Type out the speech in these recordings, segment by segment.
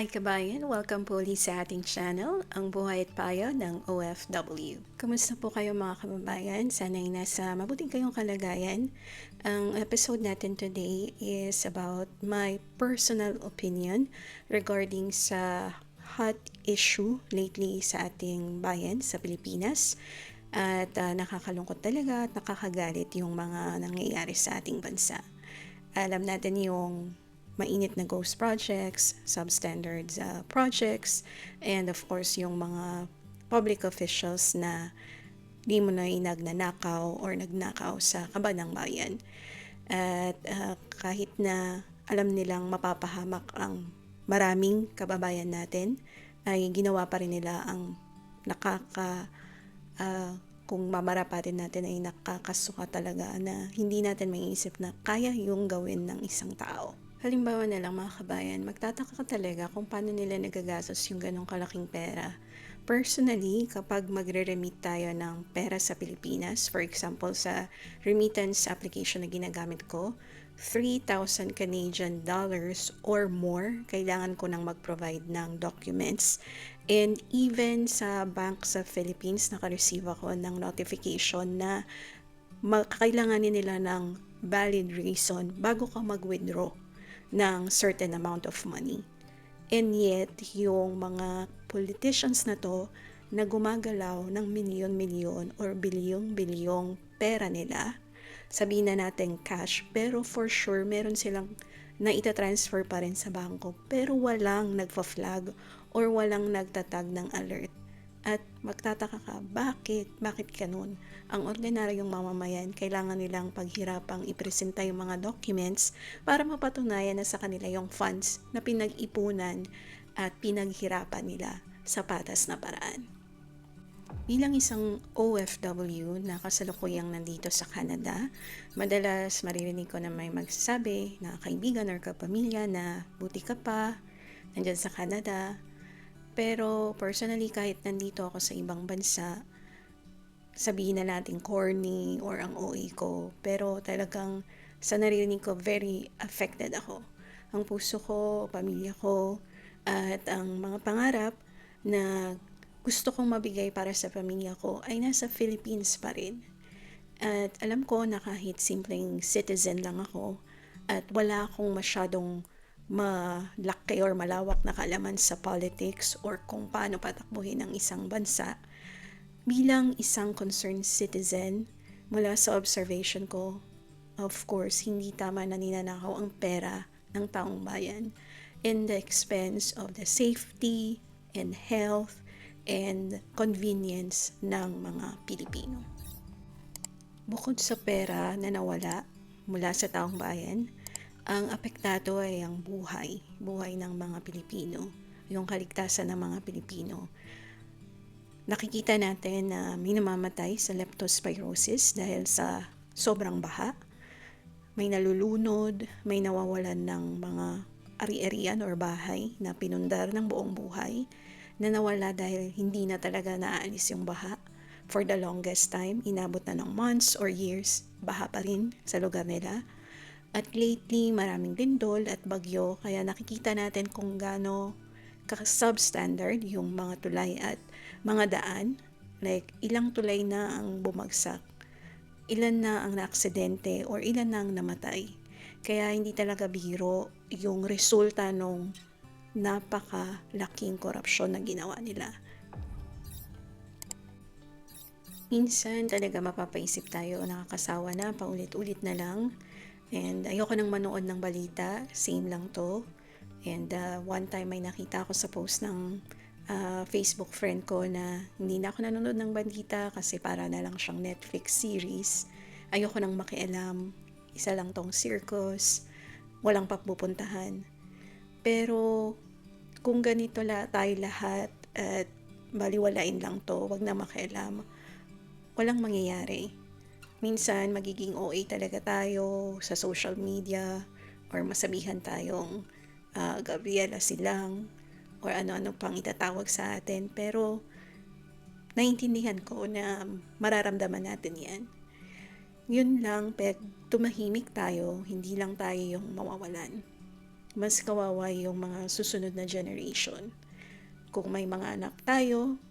Hi kabayan! Welcome po ulit sa ating channel, ang buhay at payo ng OFW. Kumusta po kayo mga kababayan? Sana'y nasa mabuting kayong kalagayan. Ang episode natin today is about my personal opinion regarding sa hot issue lately sa ating bayan sa Pilipinas. At uh, nakakalungkot talaga at nakakagalit yung mga nangyayari sa ating bansa. Alam natin yung mainit na ghost projects, substandards uh, projects, and of course yung mga public officials na di mo na inagnanakaw or nagnakaw sa kabanang bayan. At uh, kahit na alam nilang mapapahamak ang maraming kababayan natin, ay ginawa pa rin nila ang nakaka uh, kung mamarapatin natin ay nakakasuka talaga na hindi natin maiisip na kaya yung gawin ng isang tao. Halimbawa na lang mga kabayan, magtataka ka talaga kung paano nila nagagastos yung ganong kalaking pera. Personally, kapag magre-remit tayo ng pera sa Pilipinas, for example sa remittance application na ginagamit ko, 3,000 Canadian dollars or more, kailangan ko nang mag-provide ng documents. And even sa bank sa Philippines, naka-receive ako ng notification na kailanganin nila ng valid reason bago ka mag-withdraw ng certain amount of money. And yet, yung mga politicians na to na gumagalaw ng milyon-milyon or bilyong-bilyong pera nila, sabihin na natin cash, pero for sure meron silang na ita-transfer pa rin sa bangko, pero walang nagfa-flag or walang nagtatag ng alert at magtataka ka, bakit? Bakit ganun? Ang ordinaryong mamamayan, kailangan nilang paghirapang ipresenta yung mga documents para mapatunayan na sa kanila yung funds na pinag-ipunan at pinaghirapan nila sa patas na paraan. Bilang isang OFW na kasalukuyang nandito sa Canada, madalas maririnig ko na may magsasabi na kaibigan or kapamilya na buti ka pa, nandyan sa Canada, pero personally, kahit nandito ako sa ibang bansa, sabihin na natin corny or ang OA ko, pero talagang sa naririnig ko, very affected ako. Ang puso ko, pamilya ko, at ang mga pangarap na gusto kong mabigay para sa pamilya ko ay nasa Philippines pa rin. At alam ko na kahit simpleng citizen lang ako at wala akong masyadong malaki or malawak na kaalaman sa politics or kung paano patakbuhin ang isang bansa, bilang isang concerned citizen, mula sa observation ko, of course, hindi tama na ninanakaw ang pera ng taong bayan in the expense of the safety and health and convenience ng mga Pilipino. Bukod sa pera na nawala mula sa taong bayan, ang apektado ay ang buhay, buhay ng mga Pilipino, yung kaligtasan ng mga Pilipino. Nakikita natin na may namamatay sa leptospirosis dahil sa sobrang baha. May nalulunod, may nawawalan ng mga ari-arian or bahay na pinundar ng buong buhay na nawala dahil hindi na talaga naaalis yung baha. For the longest time, inabot na ng months or years, baha pa rin sa lugar nila at lately, maraming lindol at bagyo kaya nakikita natin kung gaano ka-substandard yung mga tulay at mga daan. Like, ilang tulay na ang bumagsak, ilan na ang naaksidente or ilan na ang namatay. Kaya hindi talaga biro yung resulta nung napakalaking korupsyon na ginawa nila. Minsan talaga mapapaisip tayo, nakakasawa na, paulit-ulit na lang And ayoko nang manood ng balita, same lang to. And uh, one time may nakita ako sa post ng uh, Facebook friend ko na hindi na ako nanonood ng balita kasi para na lang siyang Netflix series. Ayoko nang makialam. Isa lang tong circus. Walang papupuntahan. Pero kung ganito la tayo lahat at baliwalain lang to, wag na makialam, walang mangyayari minsan magiging OA talaga tayo sa social media or masabihan tayong uh, Gabriela silang or ano-ano pang itatawag sa atin. Pero naintindihan ko na mararamdaman natin yan. Yun lang, pag tumahimik tayo, hindi lang tayo yung mawawalan. mas kawawa yung mga susunod na generation. Kung may mga anak tayo,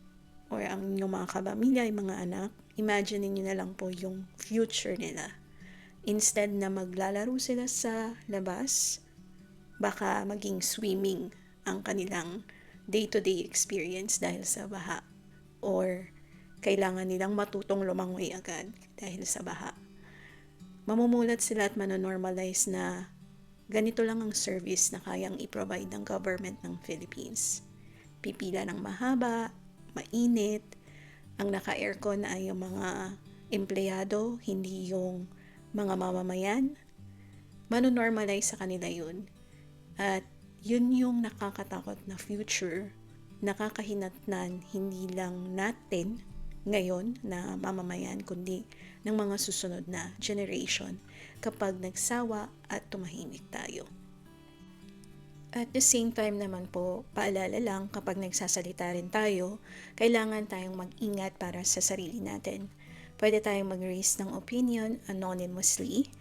or ang inyong mga kapamilya ay mga anak, imagine niyo na lang po yung future nila. Instead na maglalaro sila sa labas, baka maging swimming ang kanilang day-to-day experience dahil sa baha. Or kailangan nilang matutong lumangoy agad dahil sa baha. Mamumulat sila at manonormalize na ganito lang ang service na kayang i-provide ng government ng Philippines. Pipila ng mahaba, mainit, ang naka-aircon ay yung mga empleyado, hindi yung mga mamamayan. Manonormalize sa kanila yun. At yun yung nakakatakot na future, nakakahinatnan hindi lang natin ngayon na mamamayan, kundi ng mga susunod na generation kapag nagsawa at tumahimik tayo. At the same time naman po, paalala lang kapag nagsasalita rin tayo, kailangan tayong mag-ingat para sa sarili natin. Pwede tayong mag-raise ng opinion anonymously,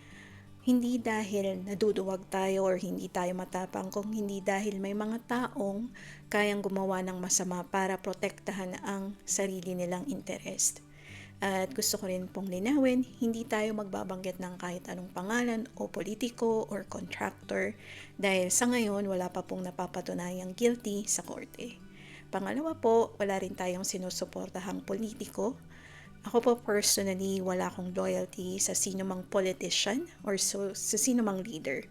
hindi dahil naduduwag tayo or hindi tayo matapang, kung hindi dahil may mga taong kayang gumawa ng masama para protektahan ang sarili nilang interest. At gusto ko rin pong linawin, hindi tayo magbabanggit ng kahit anong pangalan o politiko or contractor dahil sa ngayon wala pa pong napapatunayang guilty sa korte. Pangalawa po, wala rin tayong sinusuportahang politiko. Ako po personally, wala akong loyalty sa sino mang politician or so, sa sino mang leader.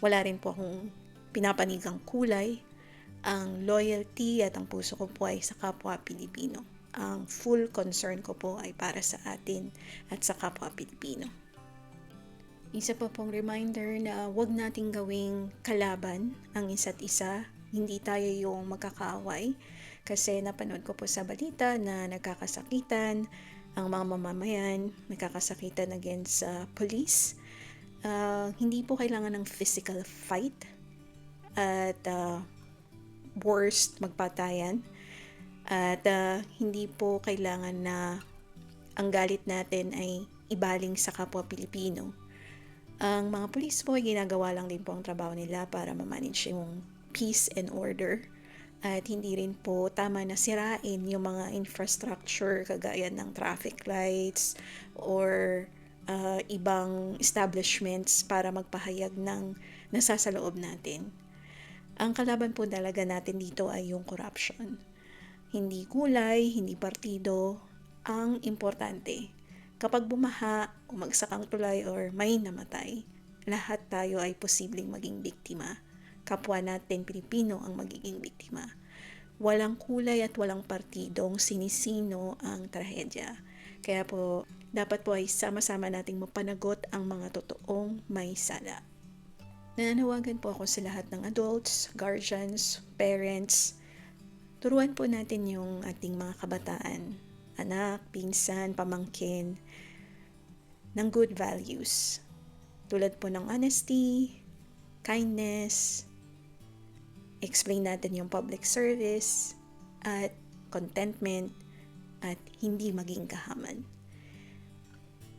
Wala rin po akong pinapanigang kulay. Ang loyalty at ang puso ko po ay sa kapwa Pilipino ang full concern ko po ay para sa atin at sa kapwa Pilipino. Isa pa pong reminder na wag nating gawing kalaban ang isa't isa. Hindi tayo yung magkakaaway kasi napanood ko po sa balita na nagkakasakitan ang mga mamamayan, nagkakasakitan against sa uh, police. Uh, hindi po kailangan ng physical fight at uh, worst magpatayan at uh, hindi po kailangan na ang galit natin ay ibaling sa kapwa Pilipino. Ang mga pulis po ay ginagawa lang din po ang trabaho nila para ma-manage yung peace and order. At hindi rin po tama na sirain yung mga infrastructure kagaya ng traffic lights or uh, ibang establishments para magpahayag ng nasasaloob natin. Ang kalaban po talaga natin dito ay yung corruption. Hindi kulay, hindi partido, ang importante. Kapag bumaha, umagsak ang tulay or may namatay, lahat tayo ay posibleng maging biktima. Kapwa natin Pilipino ang magiging biktima. Walang kulay at walang partidong sinisino ang trahedya. Kaya po, dapat po ay sama-sama nating mapanagot ang mga totoong may sala. Nananawagan po ako sa lahat ng adults, guardians, parents, Turuan po natin yung ating mga kabataan, anak, pinsan, pamangkin, ng good values. Tulad po ng honesty, kindness, explain natin yung public service, at contentment, at hindi maging kahaman.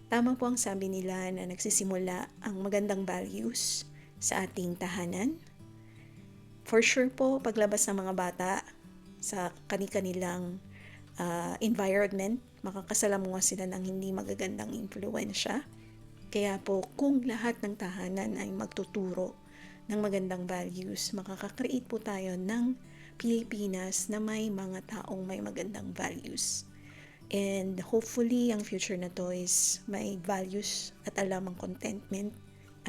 Tama po ang sabi nila na nagsisimula ang magandang values sa ating tahanan. For sure po, paglabas ng mga bata, sa kani-kanilang uh, environment, makakasalamuha sila ng hindi magagandang impluensya. Kaya po, kung lahat ng tahanan ay magtuturo ng magandang values, makakakreate po tayo ng Pilipinas na may mga taong may magandang values. And hopefully, ang future na to is may values at alam ang contentment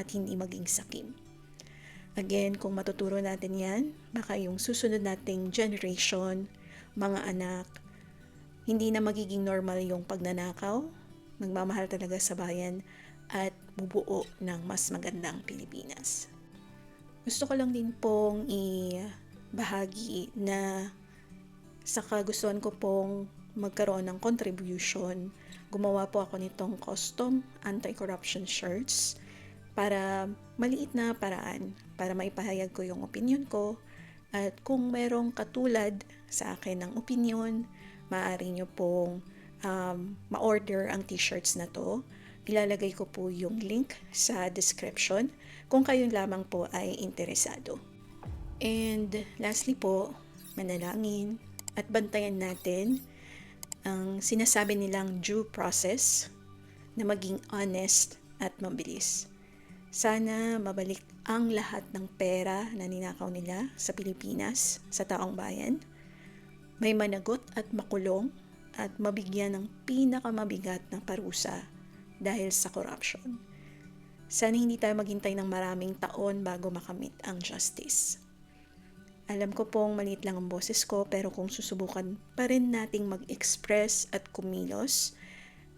at hindi maging sakim. Again, kung matuturo natin yan, baka yung susunod nating generation, mga anak, hindi na magiging normal yung pagnanakaw, magmamahal talaga sa bayan, at bubuo ng mas magandang Pilipinas. Gusto ko lang din pong i-bahagi na sa kagustuhan ko pong magkaroon ng contribution, gumawa po ako nitong custom anti-corruption shirts para maliit na paraan para maipahayag ko yung opinion ko at kung merong katulad sa akin ng opinion, maaari nyo pong um, ma-order ang t-shirts na to. Ilalagay ko po yung link sa description kung kayo lamang po ay interesado. And lastly po, manalangin at bantayan natin ang sinasabi nilang due process na maging honest at mabilis. Sana mabalik ang lahat ng pera na ninakaw nila sa Pilipinas, sa taong bayan. May managot at makulong at mabigyan ng pinakamabigat na parusa dahil sa corruption. Sana hindi tayo maghintay ng maraming taon bago makamit ang justice. Alam ko pong maliit lang ang boses ko pero kung susubukan pa rin nating mag-express at kumilos,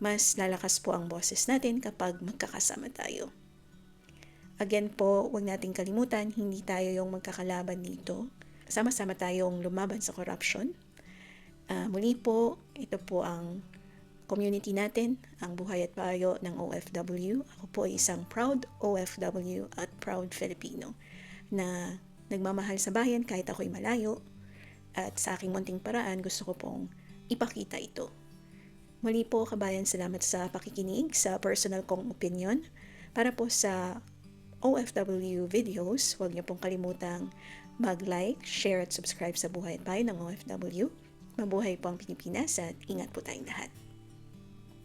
mas lalakas po ang boses natin kapag magkakasama tayo. Again po, huwag nating kalimutan, hindi tayo yung magkakalaban dito. Sama-sama tayong lumaban sa corruption. Uh, muli po, ito po ang community natin, ang buhay at payo ng OFW. Ako po ay isang proud OFW at proud Filipino na nagmamahal sa bayan kahit ako'y malayo. At sa aking munting paraan, gusto ko pong ipakita ito. Muli po, kabayan, salamat sa pakikinig, sa personal kong opinion. Para po sa OFW videos, huwag niyo pong kalimutang mag-like, share at subscribe sa Buhay at Bayan ng OFW. Mabuhay po ang Pilipinas at ingat po tayong lahat.